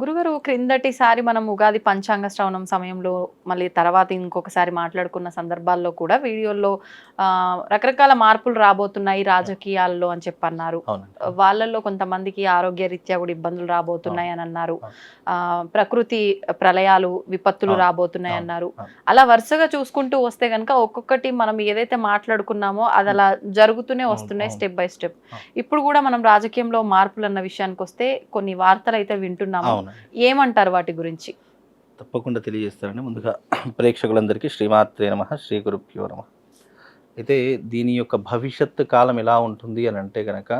గురుగారు క్రిందటిసారి మనం ఉగాది పంచాంగ శ్రవణం సమయంలో మళ్ళీ తర్వాత ఇంకొకసారి మాట్లాడుకున్న సందర్భాల్లో కూడా వీడియోల్లో ఆ, రకరకాల మార్పులు రాబోతున్నాయి రాజకీయాల్లో అని చెప్పి అన్నారు వాళ్ళల్లో కొంతమందికి ఆరోగ్య రీత్యా కూడా ఇబ్బందులు రాబోతున్నాయి అని అన్నారు. ప్రకృతి ప్రళయాలు విపత్తులు. రాబోతున్నాయి. అన్నారు. అలా వరుసగా చూసుకుంటూ వస్తే కనుక ఒక్కొక్కటి మనం ఏదైతే మాట్లాడుకున్నామో అది అలా జరుగుతూనే వస్తున్నాయి. Step by step. ఇప్పుడు కూడా మనం రాజకీయంలో మార్పులు అన్న విషయానికి వస్తే కొన్ని వార్తలు అయితే వింటున్నాము ఏమంటారు వాటి గురించి? తప్పకుండా తెలియజేస్తారని ముందుగా ప్రేక్షకులందరికీ శ్రీమాత్రే నమ శ్రీ గురుభ్యో నమ. అయితే దీని యొక్క భవిష్యత్తు కాలం ఎలా ఉంటుంది అని అంటే కనుక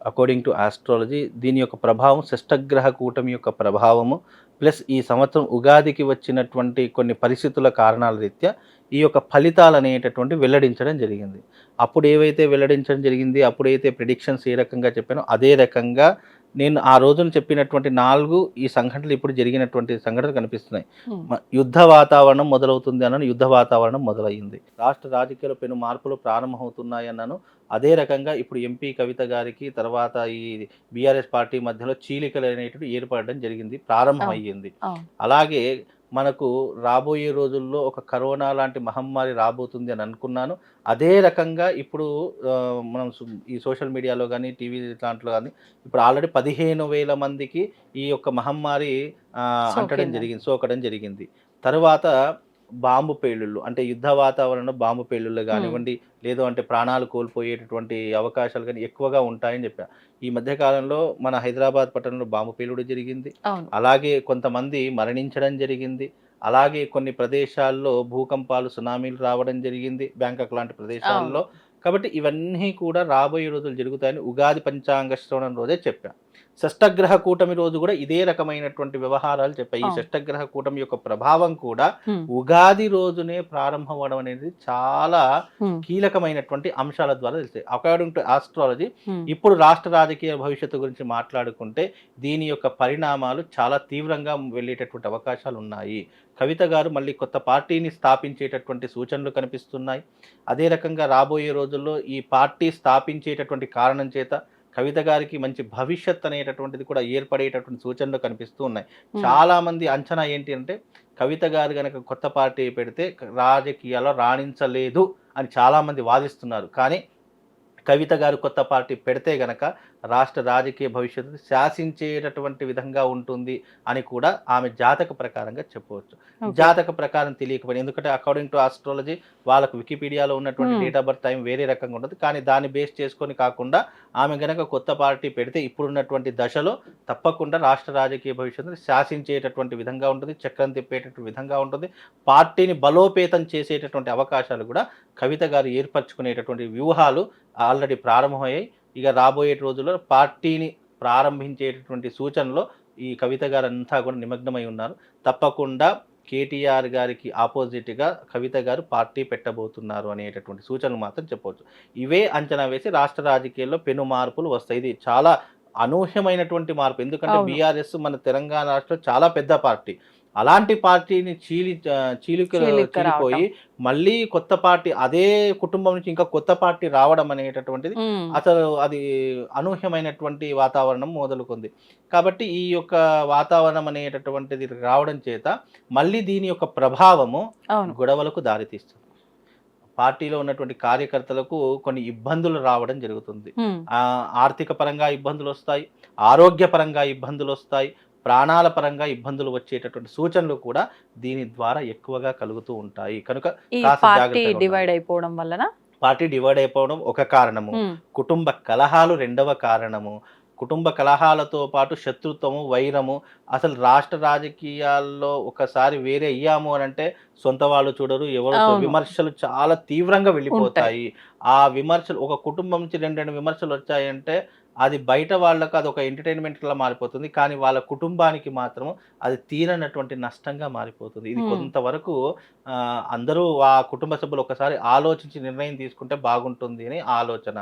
అకార్డింగ్ టు ఆస్ట్రాలజీ దీని యొక్క ప్రభావం షష్టగ్రహ కూటమి యొక్క ప్రభావము ప్లస్ ఈ సంవత్సరం ఉగాదికి వచ్చినటువంటి కొన్ని పరిస్థితుల కారణాల రీత్యా ఈ యొక్క ఫలితాలు అనేటటువంటి వెల్లడించడం జరిగింది. అప్పుడు ఏవైతే వెల్లడించడం జరిగింది అప్పుడైతే ప్రిడిక్షన్స్ ఏ రకంగా చెప్పానో అదే రకంగా నేను ఆ రోజున చెప్పినటువంటి నాలుగు ఈ సంఘటనలు ఇప్పుడు జరిగినటువంటి సంఘటనలు కనిపిస్తున్నాయి. యుద్ధ వాతావరణం మొదలవుతుంది అన్నాను యుద్ధ వాతావరణం మొదలయ్యింది. రాష్ట్ర రాజకీయాల పెను మార్పులు ప్రారంభమవుతున్నాయి అన్నాను. అదే రకంగా ఇప్పుడు ఎంపీ కవిత గారికి తర్వాత ఈ బీఆర్ఎస్ పార్టీ మధ్యలో చీలికలు అనేటువంటి ఏర్పడడం జరిగింది ప్రారంభం అవును. అయ్యింది అవును. అలాగే మనకు రాబోయే రోజుల్లో ఒక కరోనా లాంటి మహమ్మారి రాబోతుంది అని అనుకున్నాను అదే రకంగా ఇప్పుడు మనం ఈ సోషల్ మీడియాలో కానీ టీవీ దాంట్లో కానీ ఇప్పుడు ఆల్రెడీ పదిహేను వేల మందికి ఈ యొక్క మహమ్మారి అంటడం? జరిగింది సోకడం జరిగింది తర్వాత బాంబు పేలుళ్ళు. అంటే యుద్ధ వాతావరణంలో బాంబు పేలుళ్ళు కానివ్వండి లేదు అంటే ప్రాణాలు కోల్పోయేటటువంటి అవకాశాలు కానీ ఎక్కువగా ఉంటాయని చెప్పా ఈ మధ్య కాలంలో మన హైదరాబాద్ పట్టణంలో బాంబు పేలుడు జరిగింది. అలాగే కొంతమంది మరణించడం జరిగింది. అలాగే కొన్ని ప్రదేశాల్లో భూకంపాలు సునామీలు రావడం జరిగింది. బ్యాంకాక్ లాంటి ప్రదేశాల్లో. కాబట్టి ఇవన్నీ కూడా రాబోయే రోజులు జరుగుతాయని ఉగాది పంచాంగ శ్రవణం రోజే చెప్పా. షష్టగ్రహ కూటమి రోజు కూడా ఇదే రకమైనటువంటి వ్యవహారాలు చెప్పాయి ఈ. షష్టగ్రహ కూటమి యొక్క ప్రభావం కూడా. ఉగాది రోజునే ప్రారంభం అవ్వడం అనేది చాలా. కీలకమైనటువంటి అంశాల ద్వారా తెలుస్తాయి అకార్డింగ్ టు ఆస్ట్రాలజీ. ఇప్పుడు రాష్ట్ర రాజకీయ భవిష్యత్తు గురించి మాట్లాడుకుంటే దీని యొక్క పరిణామాలు చాలా తీవ్రంగా వెళ్ళేటటువంటి అవకాశాలు ఉన్నాయి కవిత గారు మళ్ళీ కొత్త పార్టీని స్థాపించేటటువంటి సూచనలు కనిపిస్తున్నాయి అదే రకంగా రాబోయే రోజుల్లో ఈ పార్టీ స్థాపించేటటువంటి కారణం చేత కవిత గారికి మంచి భవిష్యత్ అనేటటువంటిది కూడా ఏర్పడేటటువంటి సూచనలు కనిపిస్తూ ఉన్నాయి Hmm. చాలా మంది అంచనా ఏంటి అంటే కవిత గారు గనక కొత్త పార్టీ పెడితే రాజకీయాల్లో రాణించలేదు అని చాలా మంది వాదిస్తున్నారు కానీ కవిత గారు కొత్త పార్టీ పెడితే గనక రాష్ట్ర రాజకీయ భవిష్యత్తు శాసించేటటువంటి విధంగా ఉంటుంది అని కూడా ఆమె జాతక ప్రకారంగా చెప్పవచ్చు. జాతక ప్రకారం తెలియకపోయినా ఎందుకంటే అకార్డింగ్ టు ఆస్ట్రాలజీ వాళ్ళకు వికీపీడియాలో ఉన్నటువంటి. డేట్ ఆఫ్ బర్త్ టైం వేరే రకంగా ఉంటుంది కానీ దాన్ని బేస్ చేసుకొని కాకుండా ఆమె గనక కొత్త పార్టీ పెడితే ఇప్పుడున్నటువంటి దశలో తప్పకుండా రాష్ట్ర రాజకీయ భవిష్యత్తును శాసించేటటువంటి విధంగా ఉంటుంది చక్రం తిప్పేటటువంటి విధంగా ఉంటుంది పార్టీని బలోపేతం చేసేటటువంటి అవకాశాలు కూడా కవిత గారు ఏర్పరచుకునేటటువంటి వ్యూహాలు ఆల్రెడీ ప్రారంభమయ్యాయి. ఇక రాబోయే రోజుల్లో పార్టీని ప్రారంభించేటటువంటి సూచనలో ఈ కవిత గారు అంతా కూడా నిమగ్నమై ఉన్నారు. తప్పకుండా కేటీఆర్ గారికి ఆపోజిట్గా కవిత గారు పార్టీ పెట్టబోతున్నారు అనేటటువంటి సూచనలు మాత్రం చెప్పవచ్చు. ఇవే అంచనా వేసి రాష్ట్ర రాజకీయాల్లో పెను మార్పులు వస్తాయి. ఇది చాలా అనూహ్యమైనటువంటి మార్పు. ఎందుకంటే. బీఆర్ఎస్ మన తెలంగాణ రాష్ట్రంలో చాలా పెద్ద పార్టీ. అలాంటి పార్టీని చీలి ఆ, చీలిక చీలిక చీలిపోయి మళ్ళీ కొత్త పార్టీ అదే కుటుంబం నుంచి ఇంకా కొత్త పార్టీ రావడం అనేటటువంటిది. అసలు అది అనూహ్యమైనటువంటి వాతావరణం మొదలుకుంది. కాబట్టి ఈ యొక్క వాతావరణం అనేటటువంటిది రావడం చేత మళ్ళీ దీని యొక్క ప్రభావము గొడవలకు దారితీస్తుంది. పార్టీలో ఉన్నటువంటి కార్యకర్తలకు కొన్ని ఇబ్బందులు రావడం జరుగుతుంది. ఆ, ఆర్థిక పరంగా ఇబ్బందులు వస్తాయి ఆరోగ్యపరంగా ఇబ్బందులు వస్తాయి ప్రాణాల పరంగా ఇబ్బందులు వచ్చేటటువంటి సూచనలు కూడా దీని ద్వారా ఎక్కువగా కలుగుతూ ఉంటాయి. కనుక. డివైడ్ అయిపోవడం వలన పార్టీ డివైడ్ అయిపోవడం ఒక కారణము. కుటుంబ కలహాలు రెండవ కారణము. కుటుంబ కలహాలతో పాటు శత్రుత్వము వైరము. అసలు రాష్ట్ర రాజకీయాల్లో ఒకసారి వేరే అయ్యాము అని అంటే సొంత వాళ్ళు చూడరు ఎవరు. విమర్శలు చాలా తీవ్రంగా వెళ్ళిపోతాయి. ఆ విమర్శలు ఒక కుటుంబం నుంచి రెండు రెండు విమర్శలు వచ్చాయంటే అది బయట వాళ్ళకు అది ఒక ఎంటర్టైన్మెంట్ లా మారిపోతుంది. కానీ వాళ్ళ కుటుంబానికి మాత్రం అది తీరనటువంటి నష్టంగా మారిపోతుంది. ఇది. కొంతవరకు అందరూ ఆ కుటుంబ సభ్యులు ఒకసారి ఆలోచించి నిర్ణయం తీసుకుంటే బాగుంటుంది అని ఆలోచన.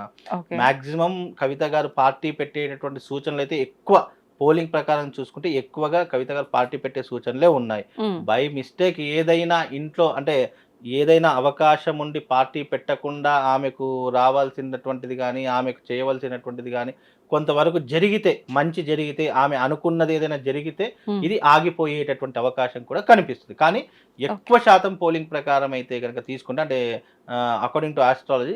మాక్సిమం కవిత గారు పార్టీ పెట్టేటటువంటి సూచనలు అయితే ఎక్కువ పోలింగ్ ప్రకారం చూసుకుంటే ఎక్కువగా కవిత గారు పార్టీ పెట్టే సూచనలే ఉన్నాయి. బై మిస్టేక్ ఏదైనా ఇంట్లో అంటే ఏదైనా అవకాశం ఉండి పార్టీ పెట్టకుండా ఆమెకు రావాల్సినటువంటిది కానీ ఆమెకు చేయవలసినటువంటిది కానీ కొంతవరకు జరిగితే మంచి జరిగితే ఆమె అనుకున్నది ఏదైనా జరిగితే ఇది ఆగిపోయేటటువంటి అవకాశం కూడా కనిపిస్తుంది. కానీ ఎక్కువ శాతం పోలింగ్ ప్రకారం అయితే కనుక తీసుకుంటే అంటే అకార్డింగ్ టు ఆస్ట్రాలజీ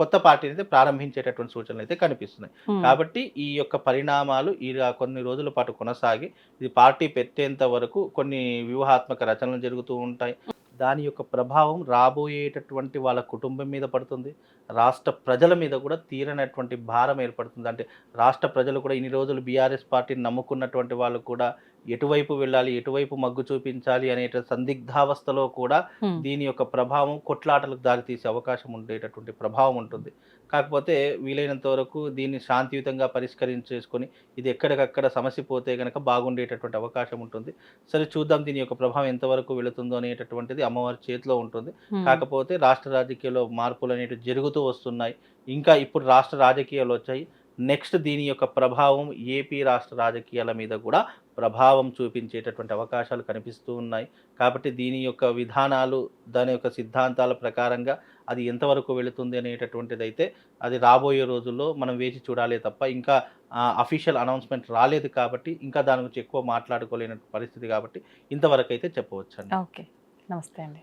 కొత్త పార్టీని అయితే ప్రారంభించేటటువంటి సూచనలు అయితే కనిపిస్తున్నాయి. కాబట్టి ఈ యొక్క పరిణామాలు ఈ కొన్ని రోజుల పాటు కొనసాగి ఇది పార్టీ పెట్టేంత వరకు కొన్ని వ్యూహాత్మక రచనలు జరుగుతూ ఉంటాయి. దాని యొక్క ప్రభావం రాబోయేటటువంటి వాళ్ళ కుటుంబం మీద పడుతుంది. రాష్ట్ర ప్రజల మీద కూడా తీరనటువంటి భారం ఏర్పడుతుంది. అంటే రాష్ట్ర ప్రజలు కూడా ఇన్ని రోజులు బీఆర్ఎస్ పార్టీని నమ్ముకున్నటువంటి వాళ్ళు కూడా ఎటువైపు వెళ్ళాలి ఎటువైపు మగ్గు చూపించాలి అనే సందిగ్ధావస్థలో కూడా దీని యొక్క ప్రభావం కొట్లాటలకు దారితీసే అవకాశం ఉండేటటువంటి ప్రభావం ఉంటుంది. కాకపోతే వీలైనంత వరకు దీన్ని శాంతియుతంగా పరిష్కరించేసుకొని ఇది ఎక్కడికక్కడ సమస్య పోతే కనుక బాగుండేటటువంటి అవకాశం ఉంటుంది. సరే చూద్దాం దీని యొక్క ప్రభావం ఎంతవరకు వెళుతుందో అనేటటువంటిది అమ్మవారి చేతిలో ఉంటుంది. కాకపోతే రాష్ట్ర రాజకీయాల్లో మార్పులు అనేవి జరుగుతూ వస్తున్నాయి. ఇంకా ఇప్పుడు రాష్ట్ర రాజకీయాలు వచ్చాయి. నెక్స్ట్ దీని యొక్క ప్రభావం ఏపీ రాష్ట్ర రాజకీయాల మీద కూడా ప్రభావం చూపించేటటువంటి అవకాశాలు కనిపిస్తూ ఉన్నాయి. కాబట్టి దీని యొక్క విధానాలు దాని యొక్క సిద్ధాంతాల ప్రకారంగా అది ఎంతవరకు వెళుతుంది అనేటటువంటిది అయితే అది రాబోయే రోజుల్లో మనం వేచి చూడాలి తప్ప ఇంకా అఫీషియల్ అనౌన్స్మెంట్ రాలేదు కాబట్టి ఇంకా దాని గురించి ఎక్కువ మాట్లాడుకోలేని పరిస్థితి కాబట్టి ఇంతవరకు అయితే చెప్పవచ్చండి. ఓకే. నమస్తే అండి.